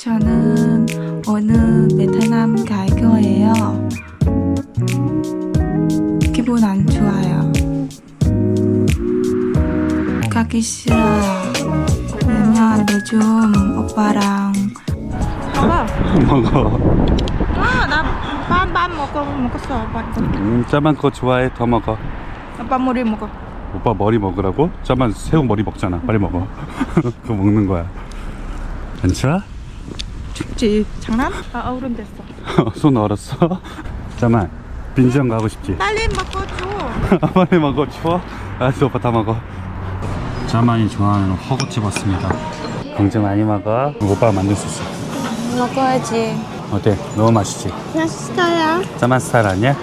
저는 오늘 베트남 갈 거예요. 기분 안 좋아요. 가기 싫어요. 왜냐면 요즘 오빠랑 먹어. 먹어. 아, 나밥밥 먹어 먹었어. 음, 짜만 거 좋아해. 더 먹어. 오빠 머리 먹어. 오빠 머리 먹으라고? 짜만 새우 머리 먹잖아. 빨리 먹어. 그거 먹는 거야. 안 추워? 춥지? 장난? 아 어른 됐어. 손 얼었어? 짜만 빈정 가고 싶지? 빨리 먹어줘. 빨리 먹어. 추워? 알았어. 오빠 다 먹어. 짜만이 좋아하는 허거집 왔습니다. 공주 많이 먹어. 오빠가 만들 수 있어. 먹어야지. 어때? 너무 맛있지? 내 스타일이야. 짜만 스타일 아니야?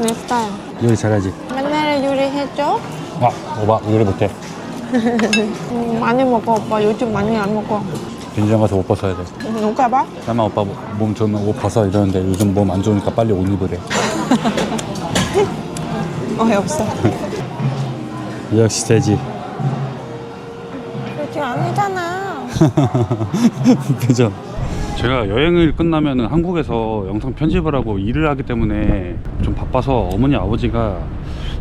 내 스타일. 요리 잘하지? 맨날 요리해줘. 와, 오빠 요리 못해. 음, 많이 먹어 오빠. 요즘 많이 안 먹어. 빈정 가서 옷 벗어야 돼. 누가 봐? 짜만 오빠 몸 좋으면 옷 벗어 이러는데 요즘 몸 안 좋으니까 빨리 옷 입으래. 어이없어. 역시 되지. 요즘 아니잖아. 그죠? 제가 여행을 끝나면 한국에서 영상 편집을 하고 일을 하기 때문에 좀 바빠서 어머니 아버지가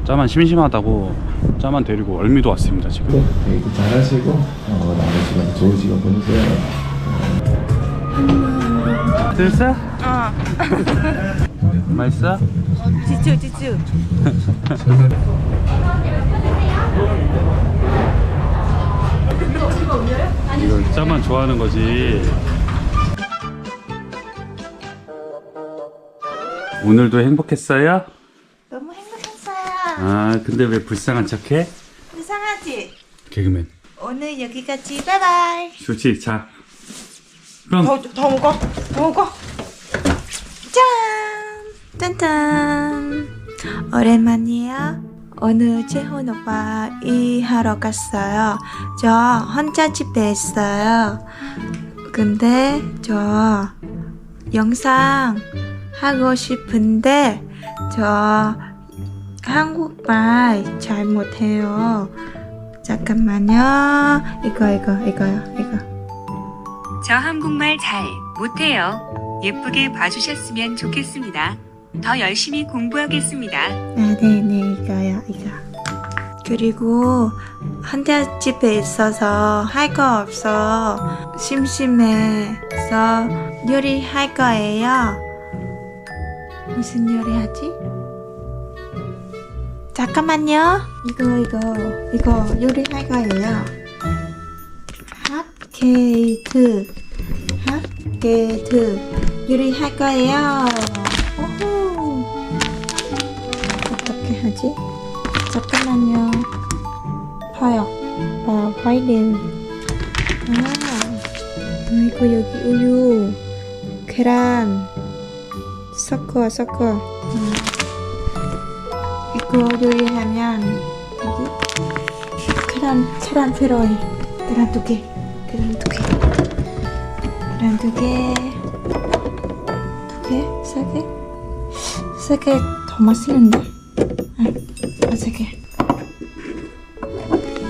짜만 심심하다고 짜만 데리고 월미도 왔습니다 지금 네, 일도 잘하시고 어, 남은 시간 좋은 시간 보내세요. 됐어? 어. 맛있어? 지주 지주. 이걸 짜만 좋아하는 거지 오늘도 행복했어요? 아 근데 왜 불쌍한 척해? 이상하지? 개그맨 오늘 여기까지. 바이바이. 좋지 자 그럼 더, 더 먹어. 더 먹어. 짠! 짠짠! 오랜만이에요. 오늘 재훈 오빠 일하러 갔어요. 저 혼자 집에 있어요. 근데 저 영상 하고 싶은데 저 한국말 잘 못해요. 잠깐만요. 이거 이거 이거요 이거. 저 한국말 잘 못해요. 예쁘게 봐주셨으면 좋겠습니다. 더 열심히 공부하겠습니다. 아, 네네, 이거요, 이거. 그리고 혼자 집에 있어서 할 거 없어. 심심해서 요리할 거예요. 무슨 요리 하지? 잠깐만요. 이거, 이거, 이거 요리할 거예요. 핫케이크. 핫케이크. 요리할 거예요. 오호. 어떻게 하지? 잠깐만요. 봐요. 봐, 화이트. 아, 이거 여기 우유, 계란, 섞어, 섞어. 음. 이거 요리하면 여기 계란, 계란 필요해. 계란 두 개, 계란 두 개, 계란 두 개, 두 개, 세 개, 세개더 맛있는데. 아, 세 개.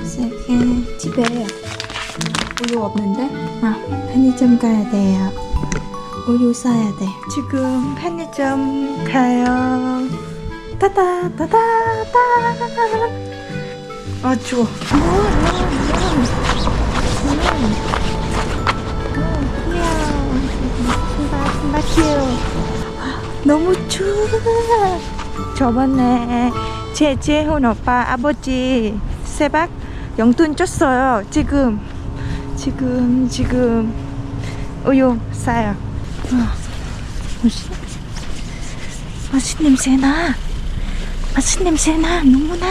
세 개. 집에 우유 없는데? 아, 편의점 가야 돼요. 우유 사야 돼. 지금 편의점 가요. 따다, 따다, 따. 아, 추워. 신발, 신발 너무 추워. 저번에 제 재훈 오빠 아버지 세박 용돈 줬어요. 지금 지금 지금 우유 싸요. 어, 맛있 맛있 냄새 나. 맛있 냄새 나. 너무나.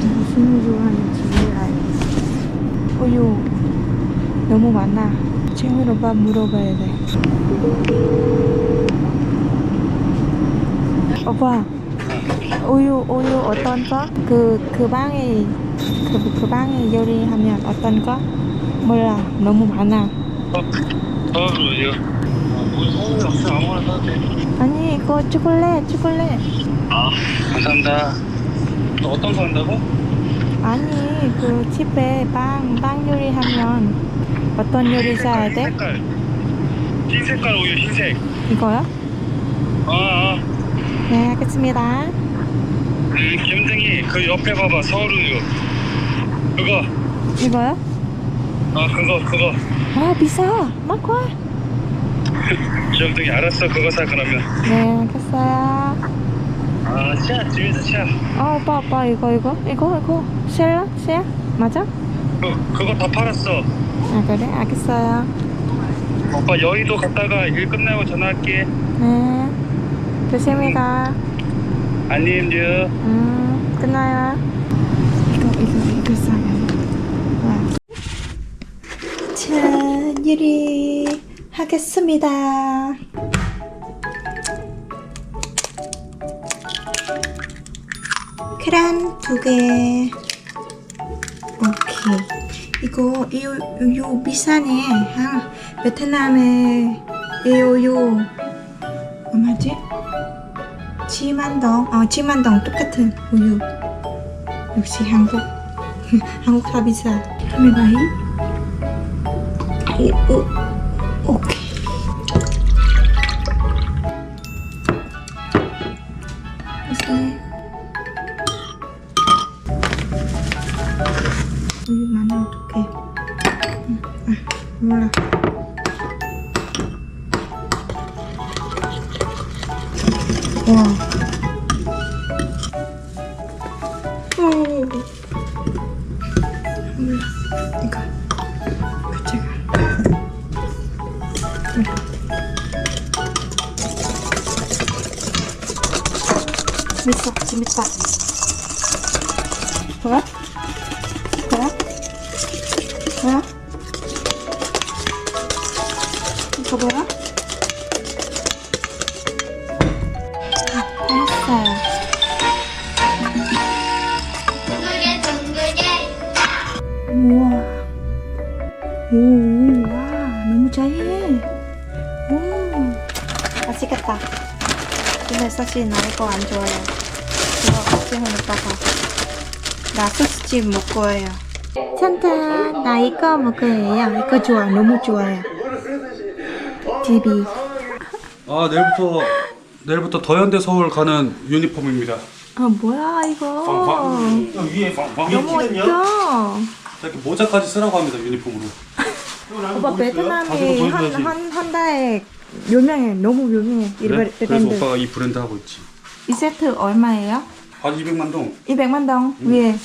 무슨 우유 하는지 몰라요. 우유 너무 많아. 재훈 오빠 물어봐야 돼. 오빠 우유 우유 어떤 거? 그그 방에 그, 그 방에 요리하면 어떤 거? 몰라 너무 많아. 뭐 아무거나 사도 돼. 아니 이거 초콜릿 초콜릿 아 감사합니다. 또 어떤 거 한다고? 아니 그 집에 빵, 빵 요리하면 어떤 요리 사야 돼? 색깔. 흰 색깔 우유 흰색. 이거요? 아, 아. 네 알겠습니다 음, 김등이 그 옆에 봐봐 서울 우유. 그거. 이거요? 아 그거 그거. 아 비싸 막 와 김등이 알았어 그거 사 그러면. 네 알겠어요 아 치아 집에서 치아. 아 오빠 오빠 이거 이거 이거 이거 쉐야? 쉐야? 맞아? 그 그거 다 팔았어. 아 그래 알겠어요 오빠 여의도 갔다가 일 끝나고 전화할게. 네 조심히 가 안녕 유. 음, 끝나요. 이거, 이거, 이거 싸면. 와. 자, 요리 하겠습니다. 계란 두 개. 오케이. 이거, 이거, 이거 비싸네. 아, 베트남에 이거, 얼마지? 7만 동, 어 7만 동 똑같은 우유. 역시 한국, 한국 다 비싸. 오, 아, 이거 뭐야? 했어요. 우와. 오, 와, 너무 잘해. 오, 맛있겠다. 근데 사실 나 이거 안 좋아해요. 이거 지훈 오빠가. 나 소스집 먹고예요. 산타, 나 이거 먹어요. 이거 좋아, 너무 좋아요. 집이. 아 내일부터 내일부터 더현대 서울 가는 유니폼입니다. 아, 뭐야, 이거. 위에 방방이 너무 멋져. 이렇게 모자까지 쓰라고 합니다 유니폼으로. 오빠 베트남이 가지고 한, 보여줘야지. 한, 한 달에 유명해. 너무 유명해. 이 그래? 브랜드. 그래서 오빠가 이 브랜드 하고 있지. 이 세트 얼마예요? 한 200만 동, 200만 동 위에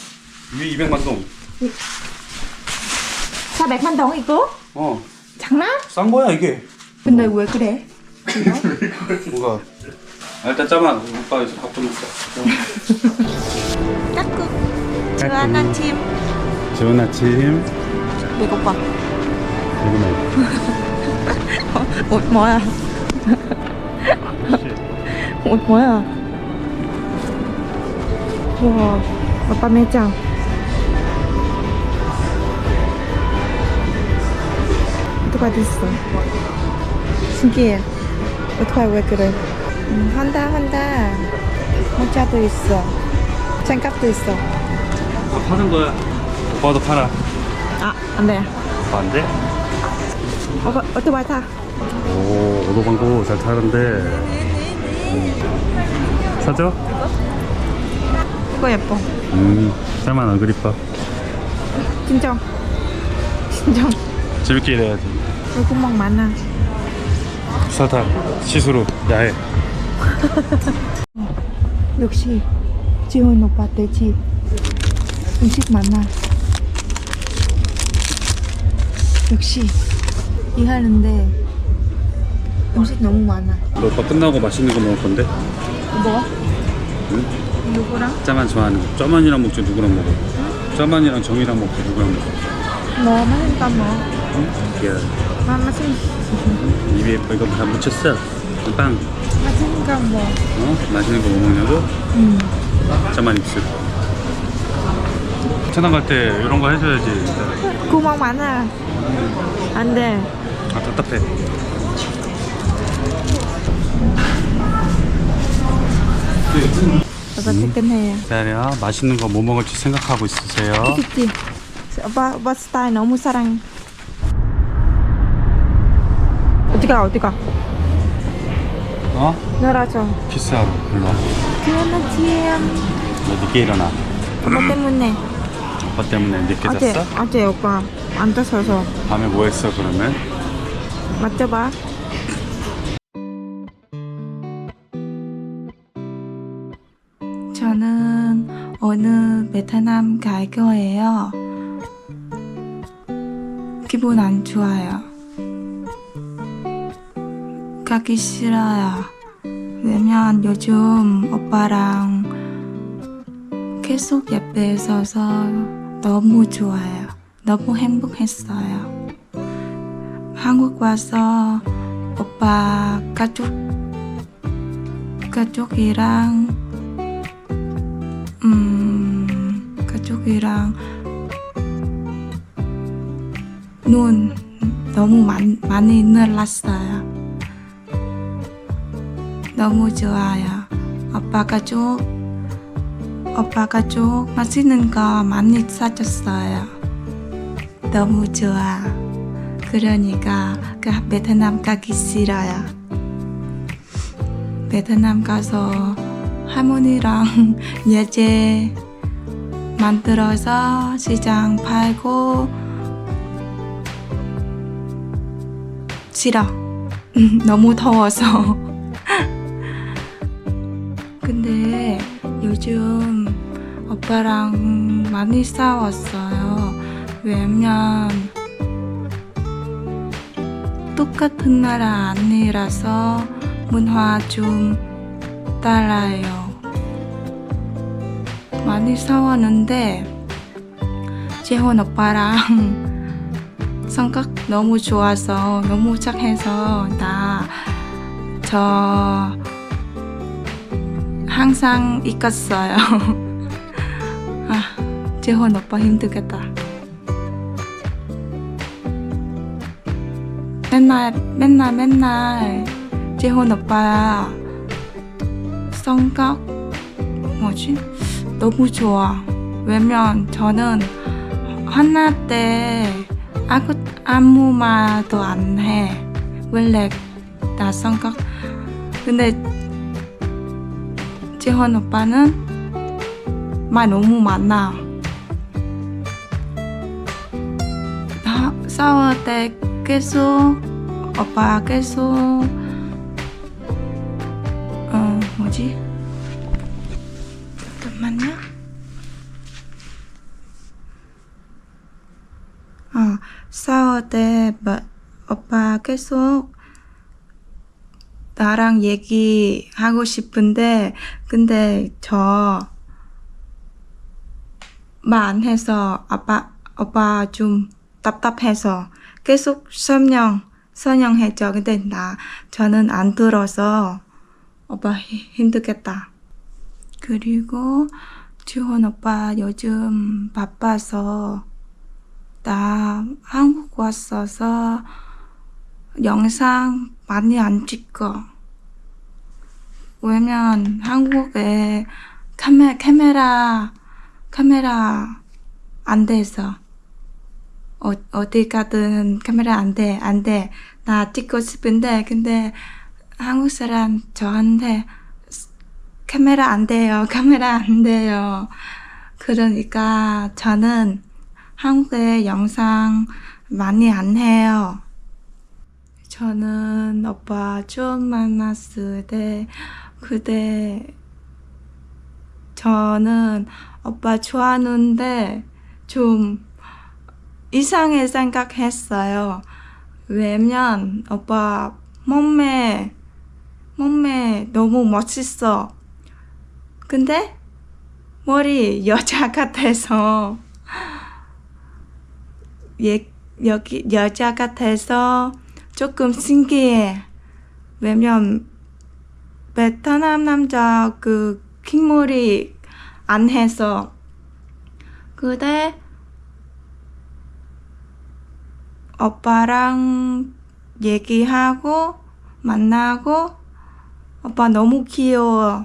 위 200만 동. 400만 동 이거? 어, 장난? 싼 거야 이게. 근데 왜 그래? 뭐가? 아, 일단 짜만 오빠 이제 밥좀 먹자. 까꿍 좋아하는 아침 좋은 아침. 배고파 배고파. 옷 뭐야? 옷 뭐야? 우와 오빠 매장 누가 됐어 신기해 어떡해 왜 그래 음, 한다 한다 모자도 있어 장갑도 있어 아, 파는 거야. 오빠도 팔아. 아 안돼 오빠 안 돼? 오빠 오토바이 타 오, 오도방구 잘 타는데. 음. 사죠? 이거 예뻐 음, 짤만 안 그립다. 진정 진정 재밌게 일해야지. 여기 구멍 많아 사타, 시스루, 야해. 역시 지훈 오빠 돼지 음식 많아 역시 일하는데 음식 너무 많아 너 오빠 끝나고 맛있는 거 먹을 건데? 뭐? 응? 누구랑? 짜만 좋아하는 거. 짜만이랑 먹지 누구랑 먹어? 짜만이랑 정이랑 먹고 누구랑 먹어? 뭐 맛있다 뭐 응? 야, 아, 맛있, 입에 이거 다 묻혔어. 빵. 맛있니까 뭐 어? 맛있는 거 뭐 먹냐고? 음. 짜만 입술. 천안 갈 때 이런 거 해줘야지. 구멍 많아 안 돼 아 답답해. 오빠 퇴근해요. 기다려. 맛있는 거 뭐 먹을지 생각하고 있으세요. 그치? 오빠 오빠 스타일 너무 사랑해. 어디가 어디가? 어? 놀아줘. 키스하러 일로 와. 그러나 지혜야. 너 늦게 일어나. 오빠 때문에. 오빠 때문에 늦게 어제 잤어? 어제 오빠 앉아서서 밤에 뭐 했어 그러면? 맞춰봐. 저는 오늘 베트남 갈 거예요. 기분 안 좋아요. 가기 싫어요. 왜냐면 요즘 오빠랑 계속 옆에 있어서 너무 좋아요. 너무 행복했어요. 한국 와서 오빠 가족 가족이랑 음 가족이랑 눈 너무 많, 많이 늘었어요. 너무 좋아요. 오빠 가족 오빠 가족 맛있는 거 많이 사줬어요. 너무 좋아. 그러니까 그 베트남 가기 싫어요. 베트남 가서 할머니랑 예제 만들어서 시장 팔고 싫어. 너무 더워서. 근데 요즘 오빠랑 많이 싸웠어요. 왜냐면 똑같은 나라 아니라서 문화 좀 달라요. 많이 싸웠는데 재혼 오빠랑 성격 너무 좋아서 너무 착해서 나저 항상 이겼어요. 아, 재혼 오빠 힘들겠다. 맨날 맨날 맨날 재혼 오빠 성격 뭐지 너무 좋아 왜냐면 저는 하나 때 아무 아무 말도 안 해 원래 나 성격 근데 재혼 오빠는 말 너무 많아. 나 싸울 때 계속 오빠 계속 어 뭐지? 잠깐만요. 어 싸울 때 뭐, 오빠 계속 나랑 얘기하고 싶은데 근데 저 말안 해서 아빠 오빠 좀 답답해서 계속 설명 설명해줘. 근데 나 저는 안 들어서 오빠 히- 힘들겠다. 그리고 지원 오빠 요즘 바빠서 나 한국 왔어서 영상 많이 안 찍어. 왜냐면 한국에 카메, 카메라 카메라 안 돼서 어, 어디 가든 카메라 안 돼, 안 돼. 나 찍고 싶은데, 근데 한국 사람 저한테 카메라 안 돼요, 카메라 안 돼요. 그러니까 저는 한국에 영상 많이 안 해요. 저는 오빠 처음 만났을 때, 그때 저는 오빠 좋아하는데 좀 이상하게 생각했어요. 왜냐면 오빠 몸매 몸매 너무 멋있어. 근데 머리 여자 같아서 예, 여기 여자 같아서 조금 신기해. 왜냐면 베트남 남자 그 킹머리 안 해서 근데 오빠랑 얘기하고 만나고 오빠 너무 귀여워.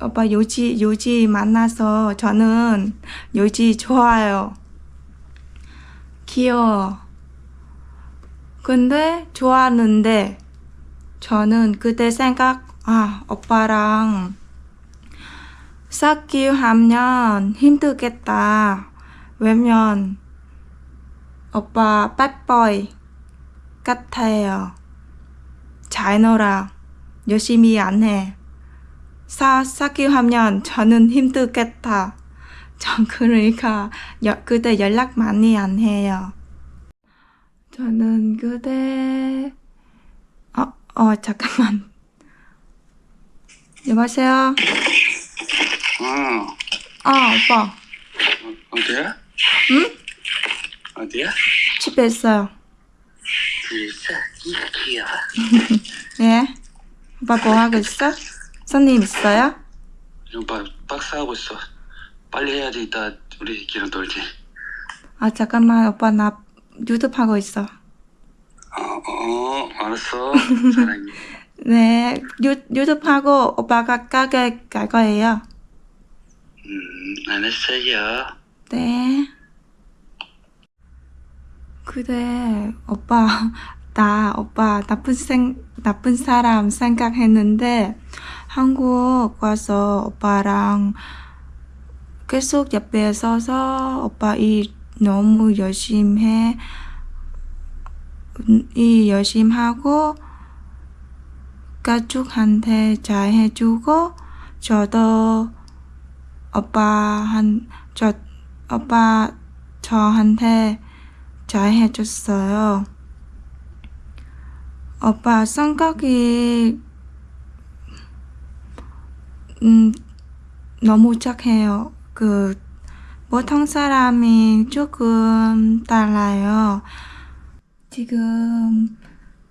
오빠 요지 요지 만나서 저는 요지 좋아요. 귀여워. 근데 좋아하는데 저는 그때 생각 아 오빠랑 사귀 하면 힘들겠다. 왜냐면 오빠 빠보이 같아요. 잘 놀아. 열심히 안 해. 사, 사귀 하면 저는 힘들겠다. 전 그러니까 여, 그대 연락 많이 안 해요. 저는 그대 어, 어 잠깐만. 여보세요? 어, 아 오빠 어디야? 응? 어디야? 집에 있어요. 글쎄, 이기야. 네. 오빠 뭐 하고 있어? 손님 있어요? 박, 박스 하고 있어. 빨리 해야지, 이따 우리끼리 놀지. 아 잠깐만 오빠 나 유튜브 하고 있어. 어, 어, 알았어. 사랑해. 네 유, 유튜브 하고 오빠가 가게 갈 거예요. 음, 알았어요. 네. 그래 오빠 나 오빠 나쁜 생 나쁜 사람 생각했는데 한국 와서 오빠랑 계속 옆에 서서 오빠 이 너무 열심히 해. 음, 이 열심히 하고 가족한테 잘 해주고 저도 오빠 한 저 오빠 저한테 잘 해줬어요. 오빠 성격이 음 너무 착해요. 그 보통 사람이 조금 달라요. 지금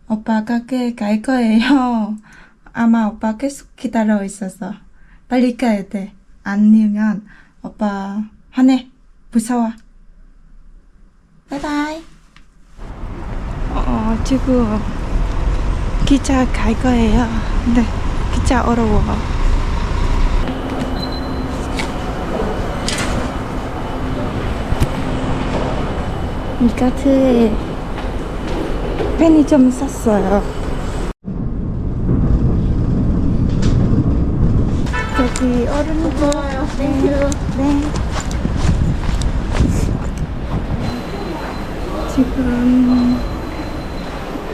오빠 가게 갈 거예요. 아마 오빠 계속 기다려 있어서 빨리 가야 돼. 아니면 오빠 화내 무서워. 바이바이. 어 지금 기차 갈 거예요. 근데 기차 어려워. 이까트에 편의점 샀어요. 저기 어른이도 네. 네. 지금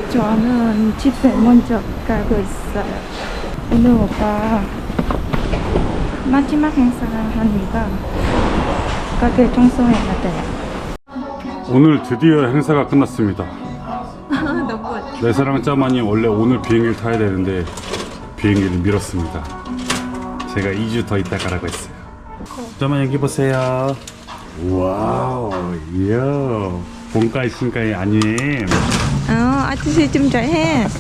저는 집에 먼저 가고 있어요. 오늘 오빠 마지막 행사를 하니까 가게 청소해야 돼요. 오늘 드디어 행사가 끝났습니다. 너무 내 사랑 짜만이 원래 오늘 비행기를 타야 되는데 비행기를 미뤘습니다. 제가 2주 더 있다 가라고 했어요. 짜만 여기 보세요. 와우, 이야. 본가이 신가이 아님. 어, 아저씨 좀 잘해.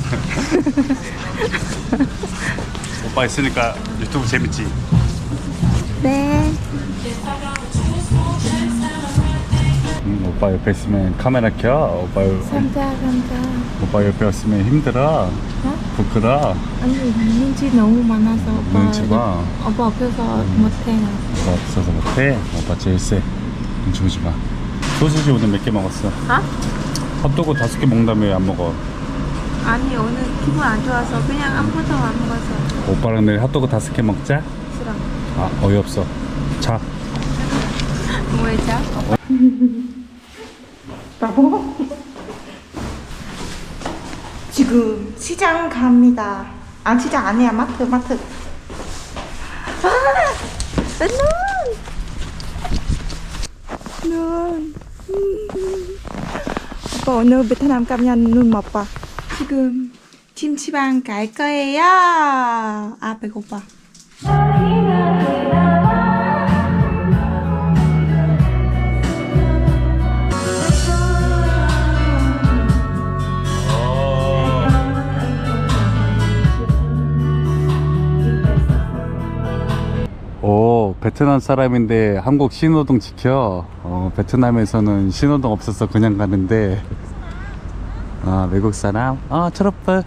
오빠 있으니까 유튜브 재밌지? 네. 음, 오빠 옆에 있으면 카메라 켜. 오빠, 옆- 감사, 감사. 오빠 옆에 있으면 힘들어. 부끄러. 아니, 눈치 너무 많아서 오빠. 눈치 봐. 오빠 앞에서 못해요. 오빠 없어서 못해. 오빠 제일 세. 눈치 보지 마. 소시지 오늘 몇 개 먹었어? 어? 핫도그 다섯 개 먹는다며 왜안 먹어? 아니, 오늘 기분 안 좋아서 그냥 아무것도 안 먹어서 오빠랑 내일 핫도그 다섯 개 먹자. 싫어. 아 어이없어. 자. 뭐였죠? 바보? 지금 시장 갑니다. 아, 시장 아니야. 마트, 마트. 아! 눈! 눈! 음. 오빠 오늘 베트남 가면 눈못 봐. 지금 김치방 갈 거예요. 아, 배고파. 오 베트남 사람인데 한국 신호등 지켜. 어, 베트남에서는 신호등 없어서 그냥 가는데. 아 외국 사람. 아 초록불.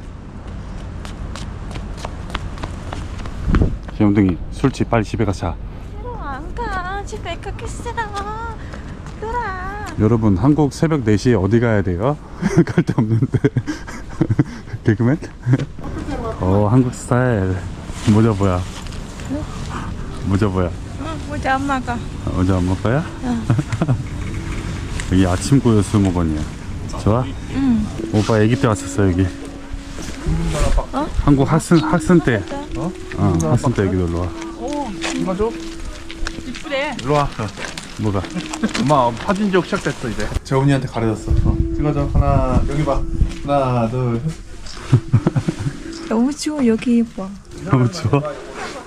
귀염둥이 솔직히 빨리 집에 가자 싫어 안가 집에 가기 싫어 놀아 여러분 한국 새벽 4시에 어디 가야 돼요? 갈 데 없는데 개그맨? 어 한국 스타일 모자 뭐야? 모자 뭐야? 응 모자 엄마가 어, 모자 안 먹어야? 여기 아침 고요 수목원이야 좋아? 응 오빠 아기 때 왔었어 여기 어? 한국 학생 학생 때 어? 어 학생 때 여기 놀러 와 일로 와. 뭐가? 엄마 사진 지옥 시작됐어 이제. 재훈이한테 가려졌어. 어. 찍어줘. 하나 여기 봐. 하나 둘. 셋. 너무 추워 여기 입어 너무 추워?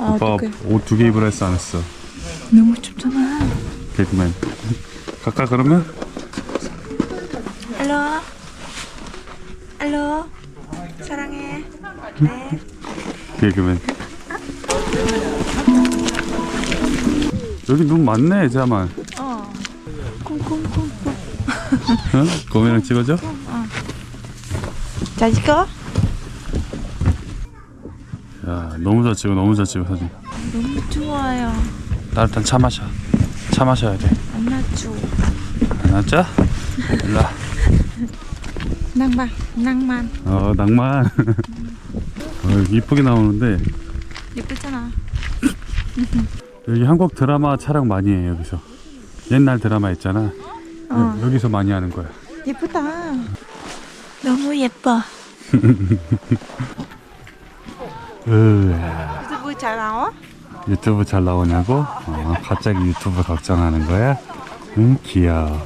아 오빠 어떡해 옷 두 개 입으라 했어 안 했어? 너무 춥잖아 개그맨 갈까 그러면? 알로 알로 사랑해 네 개그맨 여기 눈 많네 자만 어. 쿵쿵쿵쿵 응? 고민랑 찍어줘? 잘 찍어? 야 너무 잘 찍어 너무 잘 찍어 사진. 너무 좋아요. 따뜻한 차 마셔. 차 마셔야 돼안 안 놔줘 왔자? 일로 와. 낭만 낭만. 어 낭만. 어, 이쁘게 나오는데. 예쁘잖아. 여기 한국 드라마 촬영 많이 해 여기서. 옛날 드라마 있잖아. 어. 여- 여기서 많이 하는 거야. 예쁘다. 너무 예뻐 유튜브 잘 나와? 유튜브 잘 나오냐고? 어, 갑자기 유튜브 걱정하는 거야? 응 귀여워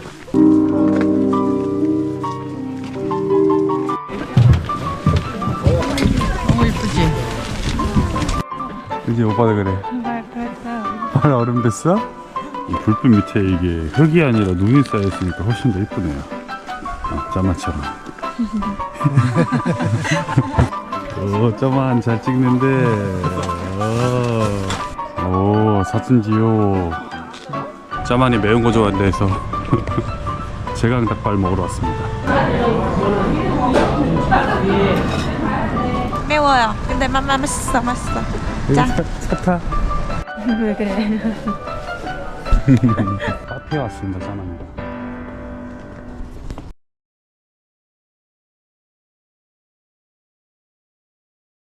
너무 이쁘지? 이제 오빠도 그래 발 얼음 됐어? 이 불빛 밑에 이게 흙이 아니라 눈이 쌓여있으니까 훨씬 더 이쁘네요 어, 짜마처럼 오 짜만 잘 찍는데. 오, 오 사진지요. 짜만이 매운 거 좋아한다 해서. 제강 닭발 먹으러 왔습니다. 매워요. 근데 맛 맛있어 맛있어. 자. 사타. 왜 그래? 카페에 왔습니다 짜만이랑